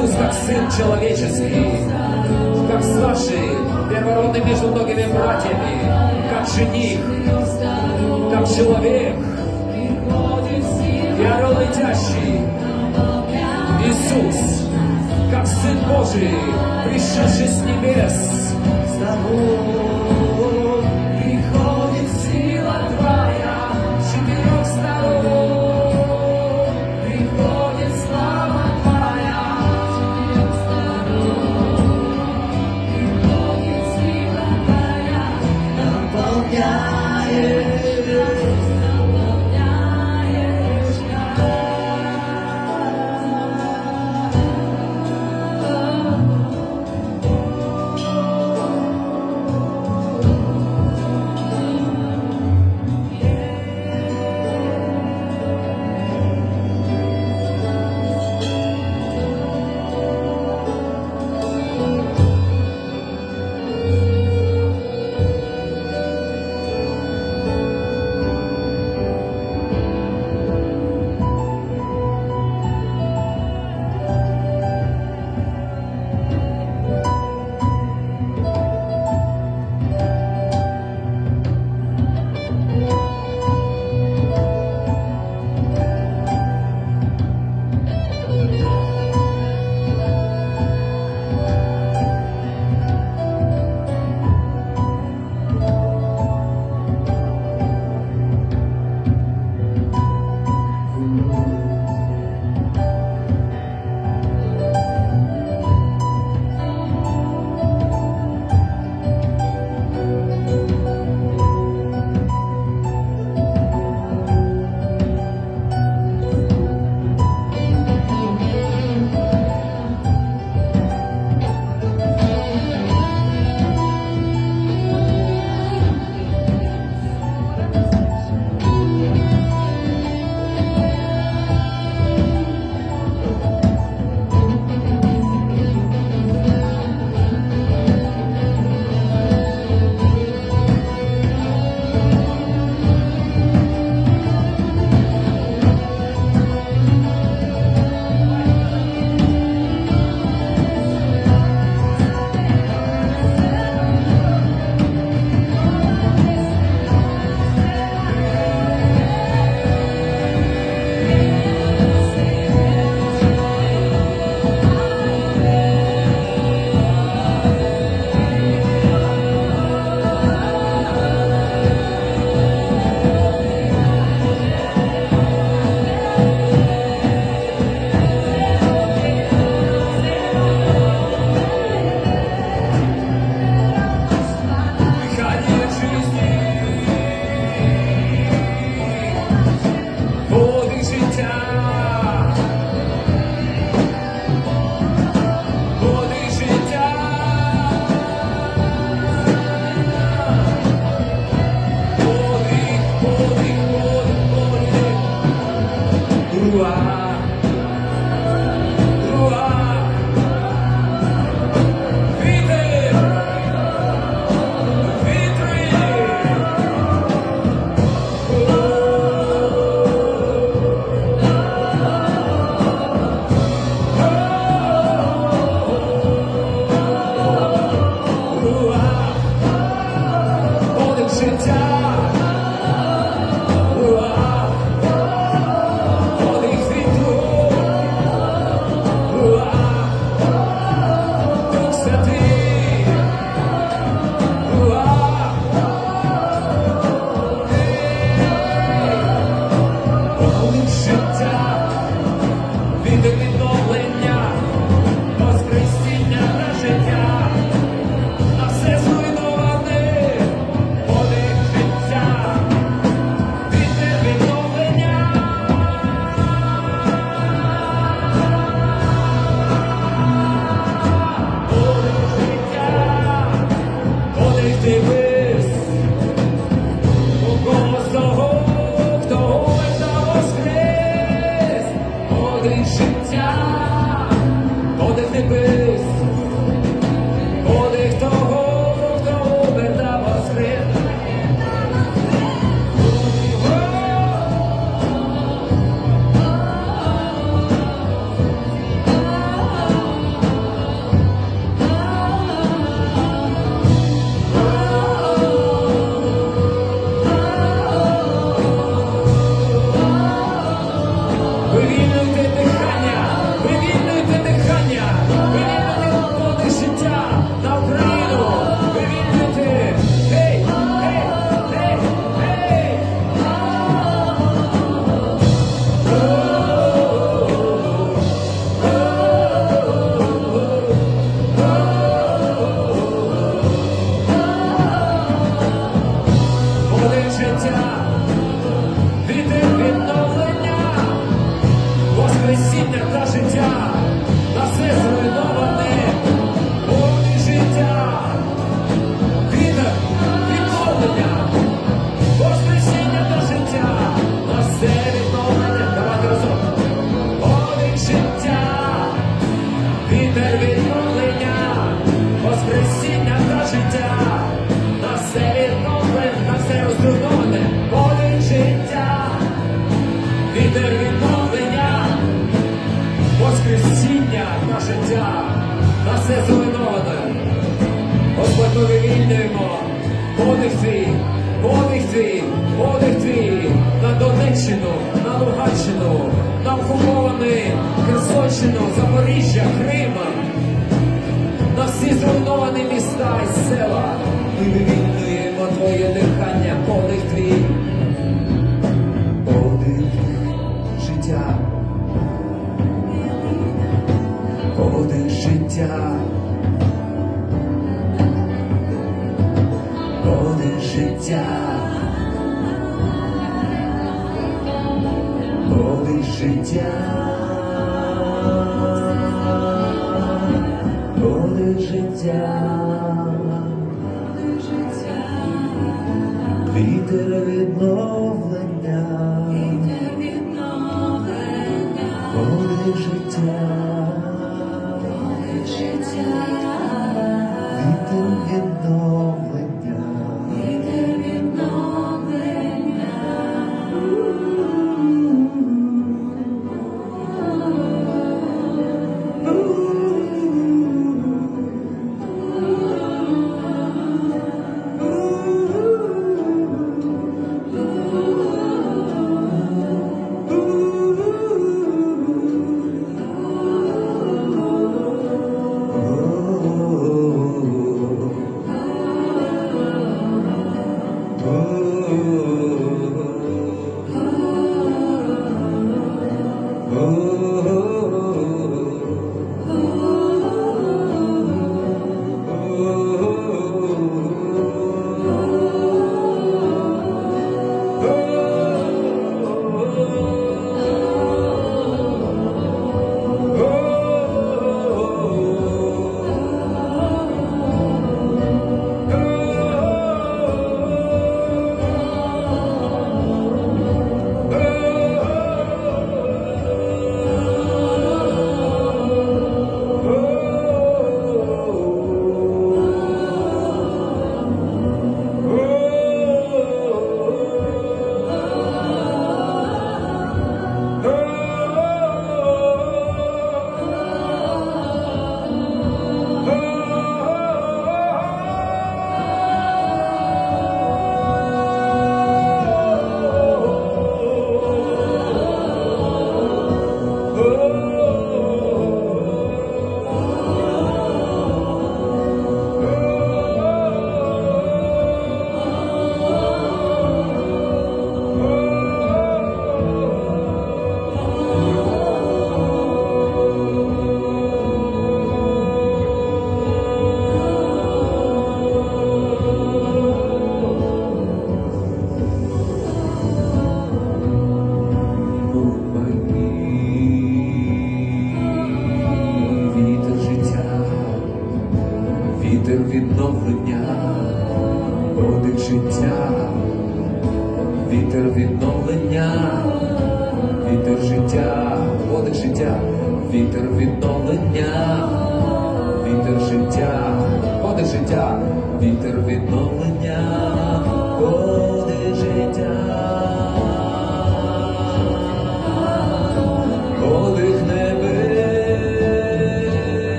Иисус как Сын человеческий, как старший, первородный между многими братьями, как жених, как человек, и орел летящий, Иисус, как Сын Божий, пришедший с небес, с тобой життя, на все зруйноване. Господь, ми вивільнюємо подих твій, подих твій, подих твій на Донеччину, на Луганщину, на окупований Херсонщину, Запоріжжя, Крим, на всі зруйновані міста і села. Ми вивільнюємо твоє дихання, подих твій, подих життя, життя. Подих життя. Подих життя. Подих життя. Вітер відновлення. Подих життя. Вітер відновлення. Вітер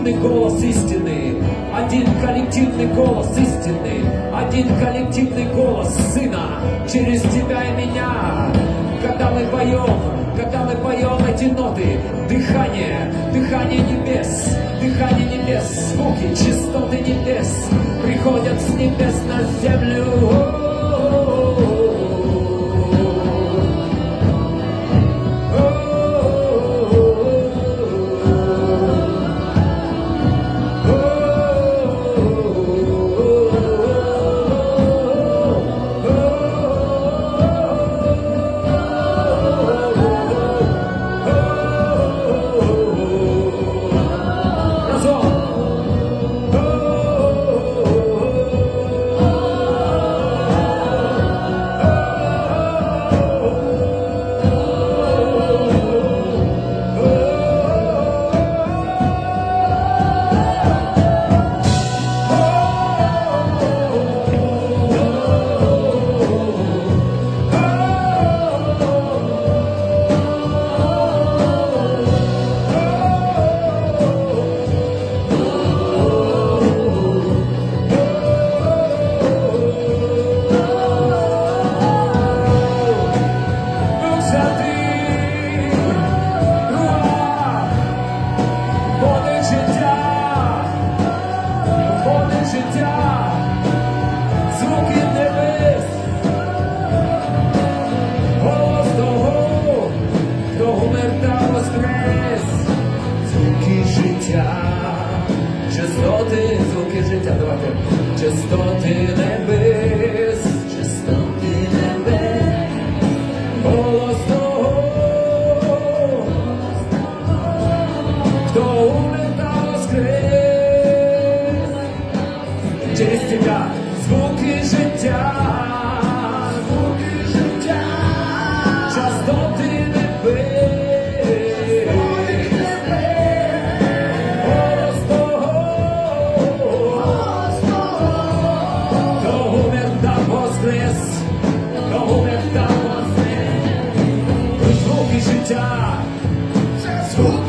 коллективный голос истины, один коллективный голос истины, один коллективный голос Сына через тебя и меня. Когда мы поем, когда мы поем эти ноты, дыхание, дыхание небес, дыхание небес, звуки, частоты небес приходят с небес на землю.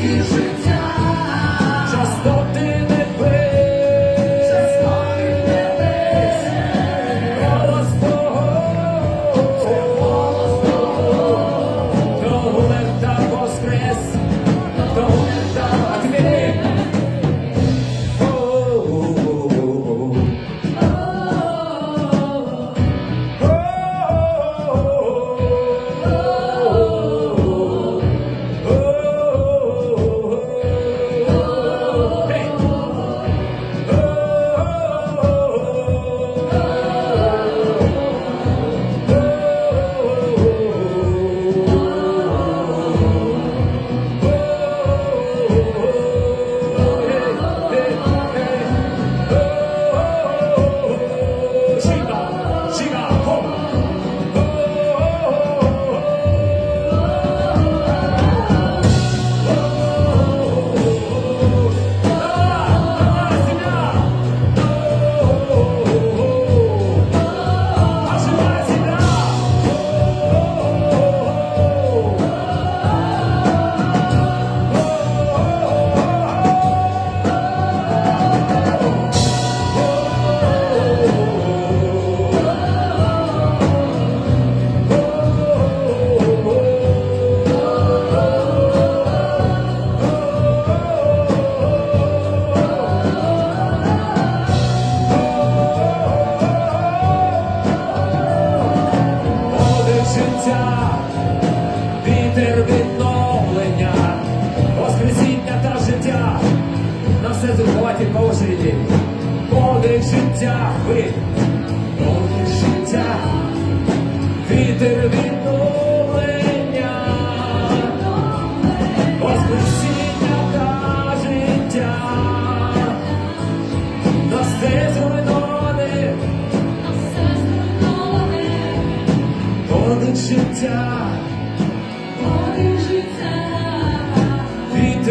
He's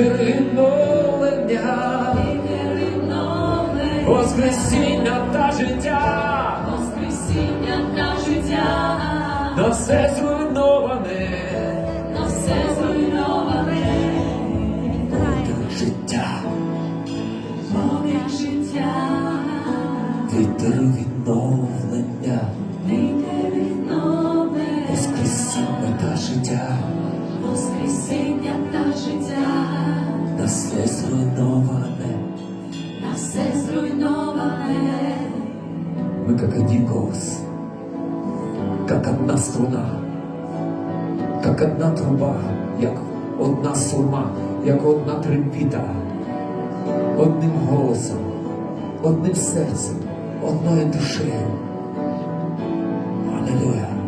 переновлення, Воскресіння та життя, Воскресіння та життя, на все зруйнування. Струна, как одна труба, як одна сурма, як одна трембіта, одним голосом, одним серцем, одною душею. Аллилуйя.